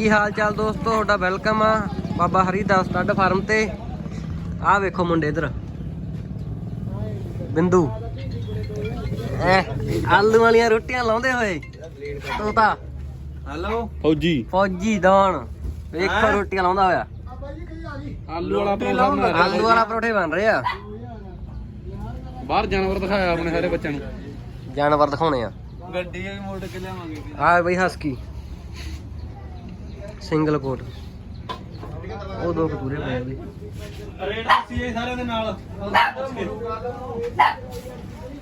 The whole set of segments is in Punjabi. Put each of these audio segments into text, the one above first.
ਕੀ ਹਾਲ ਚਾਲ ਦੋਸਤੋ? ਤੁਹਾਡਾ ਵੈਲਕਮ ਆ ਬਾਬਾ ਹਰੀਦਾਸ ਸਟੱਡ ਫਾਰਮ ਤੇ। ਆਹ ਵੇਖੋ ਮੁੰਡੇ ਇਧਰ। ਬਿੰਦੂ। ਐ ਆਲੂ ਵਾਲੀਆਂ ਰੋਟੀਆਂ ਲਾਉਂਦੇ ਹੋਏ। ਤੂੰ ਤਾਂ। ਹੈਲੋ। ਫੌਜੀ। ਫੌਜੀ ਦਾਣ। ਵੇਖੋ ਰੋਟੀਆਂ ਲਾਉਂਦਾ ਹੋਇਆ। ਆਲੂ ਵਾਲਾ ਪਰੌਂਠਾ ਬਣਾ ਰਿਹਾ। ਆਲੂ ਵਾਲਾ ਪਰੌਠੇ ਬਣ ਰਹੇ ਆ। ਬਾਹਰ ਜਾਨਵਰ ਦਿਖਾਇਆ ਆਪਣੇ ਸਾਰੇ ਬੱਚਿਆਂ ਨੂੰ। ਜਾਨਵਰ ਦਿਖਾਉਣੇ ਆ। ਗੱਡੀ ਵੀ ਮੋੜ ਕੇ ਲਿਆਵਾਂਗੇ। ਆ ਬਈ ਹਸਕੀ। ਸਿੰਗਲ ਕੋਟ। ਉਹ ਦੋ ਕਤੂਰੇ ਪਏ ਬਈ ਰੇਟ ਸੀ ਸਾਰਿਆਂ ਦੇ ਨਾਲ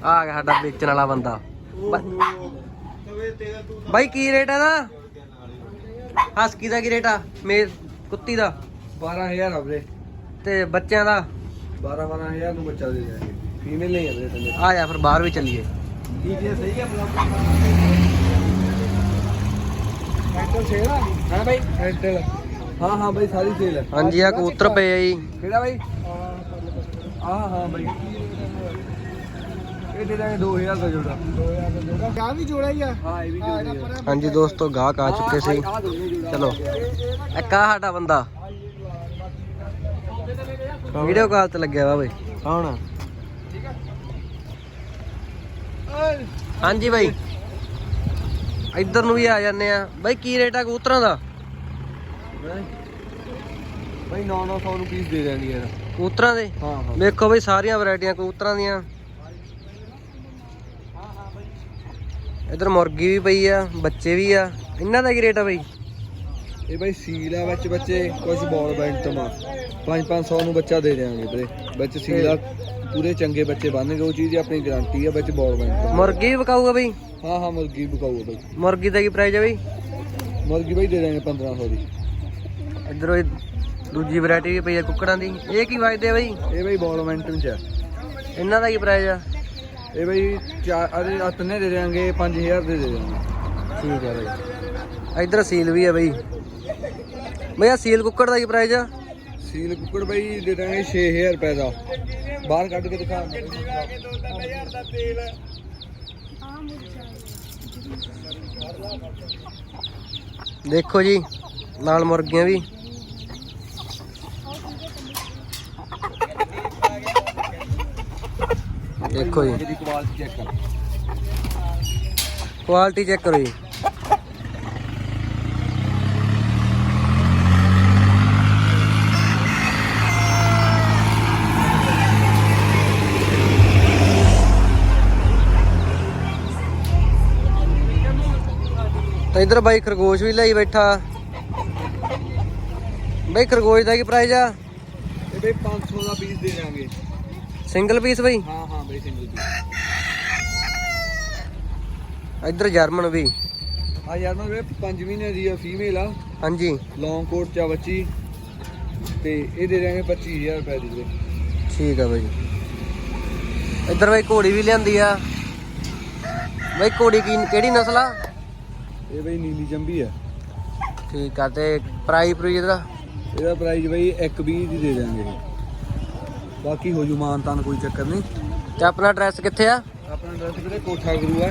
ਆ ਗਿਆ ਸਾਡਾ ਵੇਚਣ ਵਾਲਾ ਬੰਦਾ। ਬਾਈ ਕੀ ਰੇਟ ਆ ਦਾ ਹਸਕੀ ਦਾ ਕੀ ਰੇਟ ਆ? ਮੇਰ ਕੁੱਤੀ ਦਾ? 12000 ਆ ਵੀਰੇ। ਤੇ ਬੱਚਿਆਂ ਦਾ? 12 12000 ਨੂੰ ਬੱਚਾ ਦੇ ਜਾਏਗੇ ਫੀਮੇਲ ਨਹੀਂ ਹੈ ਵੀਰੇ ਆ ਜਾ ਫਿਰ ਬਾਹਰ ਵੀ ਚੱਲੀਏ। ਠੀਕ ਹੈ ਸਹੀ ਹੈ ਐਂਟਲ ਸੇਲ ਆ? ਗਈ ਹਾਂ ਬਾਈ। ਐਂਟਲ ਹਾਂ ਹਾਂ ਬਾਈ ਸਾਰੀ ਸੇਲ ਹੈ ਹਾਂਜੀ ਆ ਕਬੂਤਰ ਪਏ ਆ ਜੀ। ਕਿਹੜਾ ਬਾਈ? ਹਾਂ ਹਾਂ ਬਾਈ। ਇਹ ਦੇ ਦਾਂਗੇ 2000 ਦਾ ਜੋੜਾ। 2000 ਦਾ ਜੋੜਾ। ਕਾ ਵੀ ਜੋੜਾ ਹੀ ਆ? ਹਾਂ ਇਹ ਵੀ ਜੋੜਾ ਹੀ ਆ। ਹਾਂਜੀ ਦੋਸਤੋ ਗਾਹਕ ਆ ਚੁੱਕੇ ਸੀ। ਚਲੋ। ਇੱਕ ਆ ਸਾਡਾ ਬੰਦਾ। ਵੀਡੀਓ ਕਾਲ ਤੇ ਲੱਗਿਆ ਵਾ ਬਈ। ਕੌਣ ਹਾਂਜੀ ਬਾਈ। ਇੱਧਰ ਨੂੰ ਵੀ ਆ ਜਾਂਦੇ ਆ। ਬਾਈ ਕੀ ਰੇਟ ਆ ਕਬੂਤਰਾਂ ਦਾ? ਬਾਈ 9-900 ਨੂੰ ਪੀਸ ਦੇ ਦੇਣੀ ਯਾਰ। ਕਬੂਤਰਾਂ ਦੇ? ਹਾਂ ਹਾਂ। ਵੇਖੋ ਬਈ ਸਾਰੀਆਂ ਵੈਰਾਈਟੀਆਂ ਕਬੂਤਰਾਂ ਦੀਆਂ। ਇੱਧਰ ਮੁਰਗੀ ਵੀ ਪਈ ਆ ਬੱਚੇ ਵੀ ਆ। ਇਹਨਾਂ ਦਾ ਕੀ ਰੇਟ ਆ ਬਈ? ਇਹ ਬਾਈ ਸੀਲ ਆ ਵਿੱਚ ਬੱਚੇ ਕੁਝ ਬਾਲ ਬੈਂਡ ਤਮਾ 5-500 ਨੂੰ ਬੱਚਾ ਦੇ ਦੇਵਾਂਗੇ ਵੀਰੇ। ਵਿੱਚ ਸੀਲ ਆ। ਪੂਰੇ ਚੰਗੇ ਬੱਚੇ ਬਣਨਗੇ ਉਹ ਚੀਜ਼ ਦੀ ਆਪਣੀ ਗਾਰੰਟੀ ਆ ਵਿੱਚ ਬਾਲ ਬੈਂਡ ਮੁਰਗੀ ਵੀ ਵਿਕਾਊਗਾ ਬਈ? ਹਾਂ ਹਾਂ ਮੁਰਗੀ ਬਕਾਊਗਾ ਬਾਈ। ਮੁਰਗੀ ਦਾ ਕੀ ਪ੍ਰਾਈਸ ਆ ਬਈ? ਮੁਰਗੀ ਬਾਈ ਦੇ ਦੇਵਾਂਗੇ 1500 ਦੀ। ਇੱਧਰੋਂ ਇਹ ਦੂਜੀ ਵੈਰਾਈਟੀ ਵੀ ਪਈ ਆ ਕੁੱਕੜਾਂ ਦੀ। ਇਹ ਕੀ ਵਜਦੇ ਆ ਬਈ? ਇਹ ਬਾਈ ਬਾਲ ਚ ਆ। ਇਹਨਾਂ ਦਾ ਕੀ ਪ੍ਰਾਈਸ ਆ? ਇਹ ਬਾਈ ਚਾਰ ਅਰੇ ਅਤਨੇ ਦੇ ਦੇਵਾਂਗੇ 5000 ਦੇ ਦੇ ਦੇਵਾਂਗੇ। ਠੀਕ ਆ ਬਈ। ਇੱਧਰ ਸੀਲ ਵੀ ਆ ਬਈ। ਬਈ ਆ ਸੀਲ ਕੁੱਕੜ ਦਾ ਕੀ ਪ੍ਰਾਈਸ ਆ? ਸੀਲ ਕੁੱਕੜ ਬਾਈ ਦੇ ਦਾਂਗੇ 6000 ਰੁਪਏ ਦਾ। ਬਾਹਰ ਕੱਢ ਕੇ ਦਿਖਾ ਦੇਖੋ ਜੀ ਨਾਲ ਮੁਰਗੀਆਂ ਵੀ। ਦੇਖੋ ਜੀ। ਕੁਆਲਿਟੀ ਚੈੱਕ ਕਰ। ਕੁਆਲਿਟੀ ਚੈੱਕ ਕਰੋ ਜੀ। ਇਧਰ ਬਾਈ ਖਰਗੋਸ਼ ਵੀ ਲਈ ਬੈਠਾ। ਬਾਈ ਖਰਗੋਸ਼ ਦਾ ਕੀ ਪ੍ਰਾਈਸ ਆ? ਇਹ ਬਾਈ 500 ਦਾ ਪੀਸ ਦੇ ਦੇਵਾਂਗੇ ਸਿੰਗਲ ਪੀਸ ਬਾਈ? ਹਾਂ ਹਾਂ ਬਾਈ ਸਿੰਗਲ ਪੀਸ ਇਧਰ ਜਰਮਨ ਵੀ। ਆ ਮੈਂ ਵੀਰੇ 5 ਮਹੀਨੇ ਦੀ ਆ ਫੀਮੇਲ ਆ। ਹਾਂਜੀ। ਲੌਂਗ ਕੋਟ ਚ ਬੱਚੀ। ਤੇ ਇਹ ਦੇ ਦੇਵਾਂਗੇ 25000 ਰੁਪਏ ਦੀ ਠੀਕ ਆ ਬਾਈ। ਇੱਧਰ ਬਾਈ ਘੋੜੀ ਵੀ ਲਿਆਂਦੀ ਆ। ਬਾਈ ਘੋੜੀ ਕੀ ਕਿਹੜੀ ਨਸਲ ਆ? ਇਹ ਬਾਈ ਨੀਲੀ ਜੰਬੀ ਆ। ਠੀਕ ਆ ਤੇ ਪ੍ਰਾਈਸ ਪ੍ਰਾਈਸ ਇਹਦਾ? ਇਹਦਾ ਪ੍ਰਾਈਸ ਬਾਈ 120 ਦੀ ਦੇ ਦੇਵਾਂਗੇ ਬਾਕੀ ਹੋ ਜੂ ਮਾਨਤਾਨ ਕੋਈ ਚੱਕਰ ਨਹੀਂ। ਤੇ ਆਪਣਾ ਐਡਰੈਸ ਕਿੱਥੇ ਆ? ਆਪਣਾ ਐਡਰੈਸ ਵੀਰੇ ਕੋਠਾ ਗੁਰੂ ਆ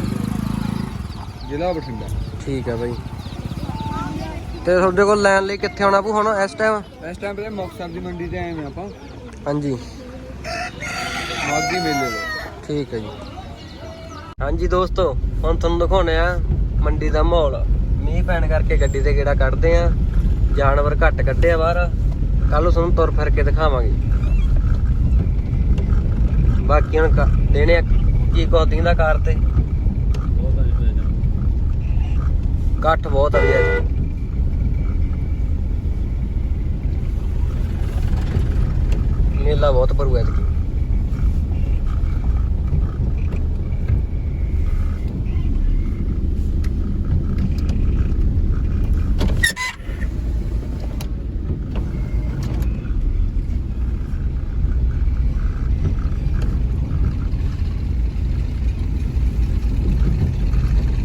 ਜ਼ਿਲ੍ਹਾ ਬਠਿੰਡਾ। ਠੀਕ ਆ ਬਾਈ। ਤੇ ਤੁਹਾਡੇ ਕੋਲ ਲੈਣ ਲਈ ਕਿੱਥੇ ਆਉਣਾ ਪਊ ਹੁਣ ਇਸ ਟਾਈਮ ਇਸ ਟਾਈਮ ਵੀਰੇ ਮੁਕਤਸਰ ਦੀ ਮੰਡੀ ਤੇ ਆਏ ਹਾਂ ਆਪਾਂ। ਹਾਂਜੀ। ਮਾਗੀ ਮੇਲੇ ਦੇ ਠੀਕ ਹੈ ਜੀ। ਹਾਂਜੀ ਦੋਸਤੋ ਹੁਣ ਤੁਹਾਨੂੰ ਦਿਖਾਉਣੇ ਆ ਮੰਡੀ ਦਾ ਮਾਹੌਲ। ਮੀਂਹ ਪੈਣ ਕਰਕੇ ਗੱਡੀ ਤੇ ਗੇੜਾ ਕੱਢਦੇ ਆ। ਜਾਨਵਰ ਘੱਟ ਕੱਢੇ ਆ ਬਾਹਰ। ਕੱਲ ਨੂੰ ਤੁਹਾਨੂੰ ਤੁਰ ਫਿਰ ਕੇ ਦਿਖਾਵਾਂਗੇ। ਬਾਕੀ ਹੁਣ ਦੇਣੇ ਆ ਕੀ ਕੋਤਿੰਗ ਦਾ ਕਾਰ ਤੇ। ਇਕੱਠ ਬਹੁਤ ਆ ਵੀ ਅੱਜ ਮੇਲਾ ਬਹੁਤ ਭਰੂ ਐ ਜੀ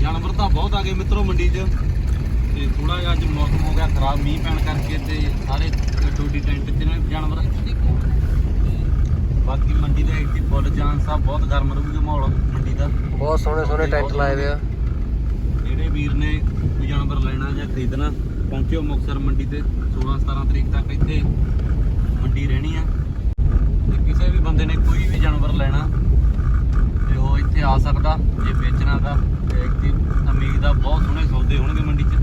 ਜਾਨਵਰ ਤਾਂ ਬਹੁਤ ਆ ਗਏ ਮਿੱਤਰੋ ਮੰਡੀ 'ਚ। ਤੇ ਥੋੜਾ ਜਿਹਾ ਅੱਜ ਮੌਸਮ ਹੋ ਗਿਆ ਖਰਾਬ ਮੀਂਹ ਪੈਣ ਕਰਕੇ ਤੇ ਸਾਰੇ ਟੋਡੀ ਟੈਂਟ 'ਚ ਨੇ ਜਾਨਵਰ ਬਾਕੀ ਮੰਡੀ ਦੇ ਇੱਥੇ ਫੁੱਲ ਜਾਨ ਸਾਹਿਬ ਬਹੁਤ ਗਰਮ ਰਹੂਗਾ ਮਾਹੌਲ ਮੰਡੀ ਦਾ। ਬਹੁਤ ਸੋਹਣੇ ਸੋਹਣੇ ਟੈਂਟ ਲਾਏ ਹੋਏ ਆ। ਜਿਹੜੇ ਵੀਰ ਨੇ ਕੋਈ ਜਾਨਵਰ ਲੈਣਾ ਜਾਂ ਖਰੀਦਣਾ ਪਹੁੰਚਿਓ ਮੁਕਤਸਰ ਮੰਡੀ ਤੇ। 16 17 ਤਰੀਕ ਤੱਕ ਇੱਥੇ ਮੰਡੀ ਰਹਿਣੀ ਆ। ਤੇ ਕਿਸੇ ਵੀ ਬੰਦੇ ਨੇ ਕੋਈ ਵੀ ਜਾਨਵਰ ਲੈਣਾ ਤੇ ਉਹ ਇੱਥੇ ਆ ਸਕਦਾ ਜੇ ਵੇਚਣਾ ਦਾ ਤੇ ਇੱਕ ਦੀ ਉਮੀਦ ਆ ਬਹੁਤ ਸੋਹਣੇ ਸੌਦੇ ਹੋਣਗੇ ਮੰਡੀ 'ਚ।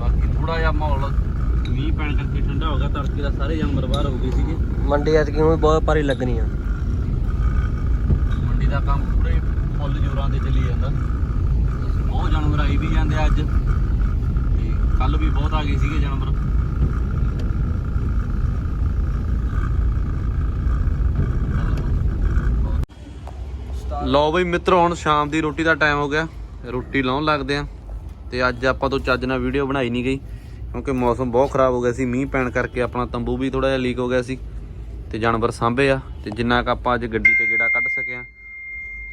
ਬਾਕੀ ਥੋੜਾ ਜਿਹਾ ਮਾਹੌਲ ਮੀਂਹ ਪੈਣ ਕਰਕੇ ਠੰਡਾ ਹੋ ਗਿਆ ਤੜਕੇ ਦਾ ਸਾਰੇ ਜਾਨਵਰ ਬਾਹਰ ਹੋ ਗਏ ਸੀਗੇ। ਮੰਡੀ ਐਤਕੀ ਹੁਣ ਬਹੁਤ ਭਾਰੀ ਲੱਗਣੀ ਆ। ਮੰਡੀ ਦਾ ਕੰਮ ਪੂਰੇ ਫੁੱਲ ਜੋਰਾਂ ਤੇ ਚੱਲੀ ਜਾਂਦਾ। ਬਹੁਤ ਜਾਨਵਰ ਆਈ ਵੀ ਜਾਂਦੇ ਅੱਜ। ਤੇ ਕੱਲ ਵੀ ਬਹੁਤ ਆ ਗਏ ਸੀਗੇ ਜਾਨਵਰ। ਲਓ ਬਈ ਮਿੱਤਰੋ, ਹੁਣ ਸ਼ਾਮ ਦੀ ਰੋਟੀ ਦਾ ਟਾਈਮ ਹੋ ਗਿਆ। ਰੋਟੀ ਲਾਉਣ ਲੱਗਦੇ ਆ ਤੇ ਅੱਜ ਆਪਾਂ ਤੋਂ ਚੱਜ ਨਾਲ ਵੀਡੀਓ ਬਣਾਈ ਨਹੀਂ ਗਈ, ਕਿਉਂਕਿ ਮੌਸਮ ਬਹੁਤ ਖਰਾਬ ਹੋ ਗਿਆ ਸੀ। ਮੀਂਹ ਪੈਣ ਕਰਕੇ ਆਪਣਾ ਤੰਬੂ ਵੀ ਥੋੜਾ ਜਿਹਾ ਲੀਕ ਹੋ ਗਿਆ ਸੀ। ਤੇ ਜਾਨਵਰ ਸਾਂਭੇ ਆ। ਤੇ ਜਿੰਨਾ ਕ ਆਪਾਂ ਅੱਜ ਗੱਡੀ ਤੇ ਗੇੜਾ ਕੱਢ ਸਕਿਆ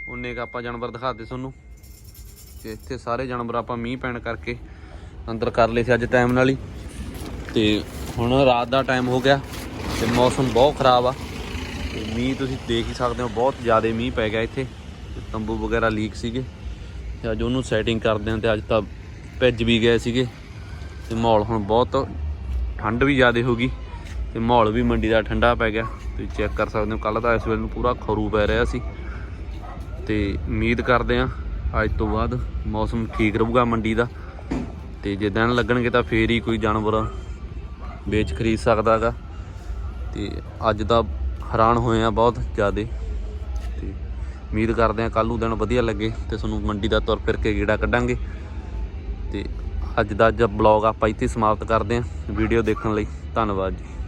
ਉਨੇ ਕ ਆਪਾਂ ਜਾਨਵਰ ਦਿਖਾਤੇ ਤੁਹਾਨੂੰ। ਤੇ ਇੱਥੇ ਸਾਰੇ ਜਾਨਵਰ ਆਪਾਂ ਮੀਂਹ ਪੈਣ ਕਰਕੇ ਅੰਦਰ ਕਰ ਲਏ ਸੀ ਅੱਜ ਟਾਈਮ ਨਾਲ ਹੀ। ਤੇ ਹੁਣ ਰਾਤ ਦਾ ਟਾਈਮ ਹੋ ਗਿਆ ਤੇ ਮੌਸਮ ਬਹੁਤ ਖਰਾਬ ਆ। ਤੇ ਮੀਂਹ ਤੁਸੀਂ ਦੇਖ ਹੀ ਸਕਦੇ ਹੋ, ਬਹੁਤ ਜ਼ਿਆਦਾ ਮੀਂਹ ਪੈ ਗਿਆ ਇੱਥੇ। ਤੇ ਤੰਬੂ ਵਗੈਰਾ ਲੀਕ ਸੀਗੇ ਤੇ ਅੱਜ ਉਹਨੂੰ ਸੈਟਿੰਗ ਕਰਦੇ ਹਾਂ ਤੇ ਅੱਜ ਤਾਂ ਭਿੱਜ ਵੀ ਗਏ ਸੀਗੇ ਤੇ ਮਾਹੌਲ ਹੁਣ ਬਹੁਤ ਠੰਡ ਵੀ ਜ਼ਿਆਦਾ ਹੋ ਗਈ ਤੇ ਮਾਹੌਲ ਵੀ ਮੰਡੀ ਦਾ ਠੰਡਾ ਪੈ ਗਿਆ ਤੁਸੀਂ ਚੈੱਕ ਕਰ ਸਕਦੇ ਹੋ ਕੱਲ ਤਾਂ ਇਸ ਵੇਲੇ ਨੂੰ ਪੂਰਾ ਖਰੂ ਪੈ ਰਿਹਾ ਸੀ ਤੇ ਉਮੀਦ ਕਰਦੇ ਆ ਅੱਜ ਤੋਂ ਬਾਅਦ ਮੌਸਮ ਠੀਕ ਰਹੂਗਾ ਮੰਡੀ ਦਾ ਤੇ ਜੇ ਦਿਨ ਲੱਗਣਗੇ ਤਾਂ ਫੇਰ ਹੀ ਕੋਈ ਜਾਨਵਰ ਵੇਚ ਖਰੀਦ ਸਕਦਾਗਾ ਤੇ ਅੱਜ ਦਾ ਹੈਰਾਨ ਹੋਏ ਆ ਬਹੁਤ ਜ਼ਿਆਦਾ। ਉਮੀਦ ਕਰਦੇ ਆ ਕੱਲ ਨੂੰ ਦਿਨ ਵਧੀਆ ਲੱਗੇ ਤੇ ਤੁਹਾਨੂੰ ਮੰਡੀ ਦਾ ਤੁਰ ਫਿਰ ਕੇ ਗੇੜਾ ਕੱਢਾਂਗੇ। ਤੇ ਅੱਜ ਦਾ ਅੱਜ ਬਲੌਗ ਆਪਾਂ ਇੱਥੇ ਸਮਾਪਤ ਕਰਦੇ ਆ ਵੀਡੀਓ ਦੇਖਣ ਲਈ ਧੰਨਵਾਦ ਜੀ।